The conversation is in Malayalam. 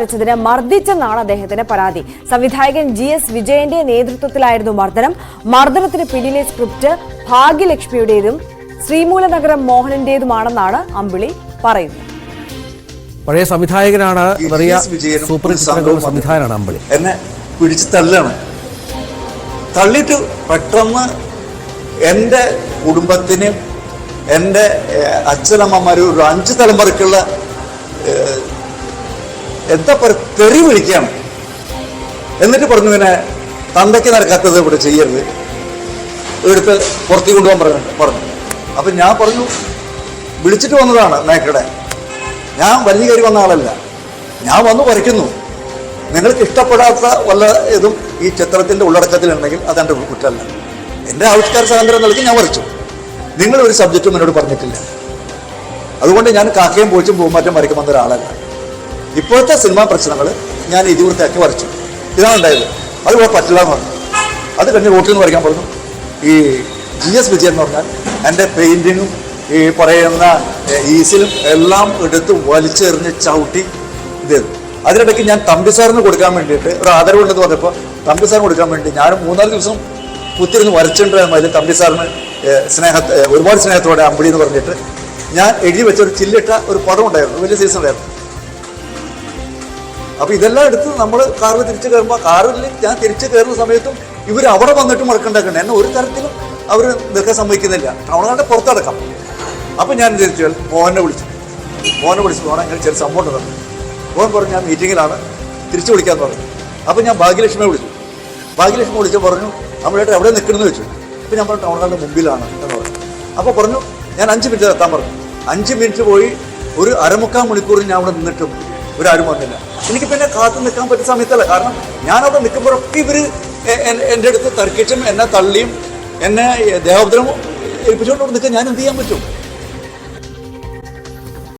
വരച്ചതിന് മർദ്ദിച്ചെന്നാണ് അദ്ദേഹത്തിന്റെ പരാതി. സംവിധായകൻ ജി എസ് വിജയന്റെ നേതൃത്വത്തിലായിരുന്നു മർദ്ദനം. മർദ്ദനത്തിന് പിന്നിലെ സ്ക്രിപ്റ്റ് ഭാഗ്യലക്ഷ്മിയുടേതും ശ്രീമൂലനഗരം മോഹനന്റേതുമാണെന്നാണ് അമ്പിളി പറയുന്നത്. പഴയ സംവിധായകനാണ് വലിയ സൂപ്പർ സംവിധായകനാണ് അമ്പിളി. എന്നെ പിടിച്ച് തള്ളുകയാണ് തള്ളിയിട്ട് പെട്ടെന്ന് എന്റെ കുടുംബത്തിന് എന്റെ അച്ഛനമ്മമാർ ഒരു അഞ്ച് തലമുറക്കുള്ള എന്താ പറയുക തെറി വിളിക്കാം. എന്നിട്ട് പറഞ്ഞു പിന്നെ തന്തയ്ക്ക് നടക്കാത്തത് ഇവിടെ ചെയ്യരുത്. എടുത്ത് പുറത്തേക്ക് കൊണ്ടുപോകാൻ പറഞ്ഞു പറഞ്ഞു. അപ്പം ഞാൻ പറഞ്ഞു വിളിച്ചിട്ട് വന്നതാണ് മേക്കടെ ഞാൻ വലിയ കയറി വന്ന ആളല്ല. ഞാൻ വന്ന് പറിക്കുന്നു. നിങ്ങൾക്ക് ഇഷ്ടപ്പെടാത്ത വല്ല ഇതും ഈ ചിത്രത്തിന്റെ ഉള്ളടക്കത്തിലുണ്ടെങ്കിൽ അതെന്റെ കുറ്റമല്ല. എന്റെ ആവിഷ്കാര സ്വാതന്ത്ര്യം നൽകി ഞാൻ വരച്ചു നിങ്ങൾ ഒരു സബ്ജക്റ്റും എന്നോട് പറഞ്ഞിട്ടില്ല. അതുകൊണ്ട് ഞാൻ കാക്കയും പോയിച്ചും പൂമാറ്റം വരയ്ക്കുമെന്നൊരാളല്ല ഇപ്പോഴത്തെ സിനിമാ പ്രശ്നങ്ങൾ ഞാൻ ഇതിവൃത്തിയാക്കി വരച്ചു. ഇതാണ് ഉണ്ടായത്. അത് ഇവിടെ പറ്റില്ല എന്ന് പറഞ്ഞു. അത് കഴിഞ്ഞ് റോട്ടിൽ നിന്ന് വരയ്ക്കാൻ പറഞ്ഞു ഈ ജി എസ് വിജയൻ എന്ന് പറഞ്ഞാൽ എന്റെ പെയിന്റിങ്ങും ഈ പറയുന്ന ഈസിലും എല്ലാം എടുത്ത് വലിച്ചെറിഞ്ഞ് ചവിട്ടി ഇത് അതിനിടയ്ക്ക് ഞാൻ തമ്പി സാറിന് കൊടുക്കാൻ വേണ്ടിയിട്ട് ഒരു ആദരവുണ്ടെന്ന് പറഞ്ഞപ്പോൾ തമ്പി സാറിന് കൊടുക്കാൻ വേണ്ടി ഞാൻ മൂന്നാൽ ദിവസം കുത്തിരുന്ന് വരച്ചിട്ടുണ്ടായിരുന്നു അതിൽ തമ്പി സാറിന് സ്നേഹ ഒരുപാട് സ്നേഹത്തോടെ അമ്പിളി എന്ന് പറഞ്ഞിട്ട്. ഞാൻ എഴുതി വെച്ച ഒരു ചില്ലിട്ട ഒരു പടം ഉണ്ടായിരുന്നു. വലിയ സീസൺ ഉണ്ടായിരുന്നു. അപ്പൊ ഇതെല്ലാം എടുത്ത് നമ്മൾ കാറിൽ തിരിച്ചു കയറുമ്പോൾ കാറിൽ ഞാൻ തിരിച്ചു കയറുന്ന സമയത്തും ഇവർ അവിടെ വന്നിട്ട് മുടക്കണ്ടാക്കണം എന്നെ ഒരു തരത്തിലും അവർ നിൽക്കാൻ സമ്മതിക്കുന്നില്ല. ടൗണുകാരുടെ പുറത്തടക്കം. അപ്പൊ ഞാൻ തിരിച്ചു മോഹനെ വിളിച്ചു. മോഹനെ വിളിച്ചു. മോനെ ഇങ്ങനെ ചെറിയ സംഭവം ഉണ്ട്. പറഞ്ഞു മോഹൻ പറഞ്ഞു ഞാൻ മീറ്റിങ്ങിലാണ് തിരിച്ചു വിളിക്കാൻ പറഞ്ഞു. അപ്പൊ ഞാൻ ഭാഗ്യലക്ഷ്മിയെ വിളിച്ചു. ഭാഗ്യലക്ഷ്മി വിളിച്ച് പറഞ്ഞു നമ്മളേട്ട് എവിടെ നിൽക്കണമെന്ന് വെച്ചു അപ്പൊ ഞാൻ പറഞ്ഞു ടൗണുകാരുടെ മുമ്പിലാണ്. എന്ന് പറഞ്ഞു. അപ്പോൾ പറഞ്ഞു ഞാൻ അഞ്ച് മിനിറ്റ് എത്താൻ പറഞ്ഞു. അഞ്ച് മിനിറ്റ് പോയി ഒരു അരമുക്കാൽ മണിക്കൂർ ഞാൻ അവിടെ നിന്നിട്ടും ഒരാരും വന്നില്ല. എനിക്ക് പിന്നെ കാത്തു നിൽക്കാൻ പറ്റിയ സമയത്തല്ല. കാരണം ഞാൻ അവിടെ നിൽക്കുമ്പോഴൊക്കെ ഇവർ എന്റെ അടുത്ത് തർക്കിച്ചും എന്നെ തള്ളിയും എന്നെ ദേഹോദ്രവം ഏൽപ്പിച്ചുകൊണ്ട് നിൽക്കാൻ ഞാൻ എന്ത് ചെയ്യാൻ പറ്റും?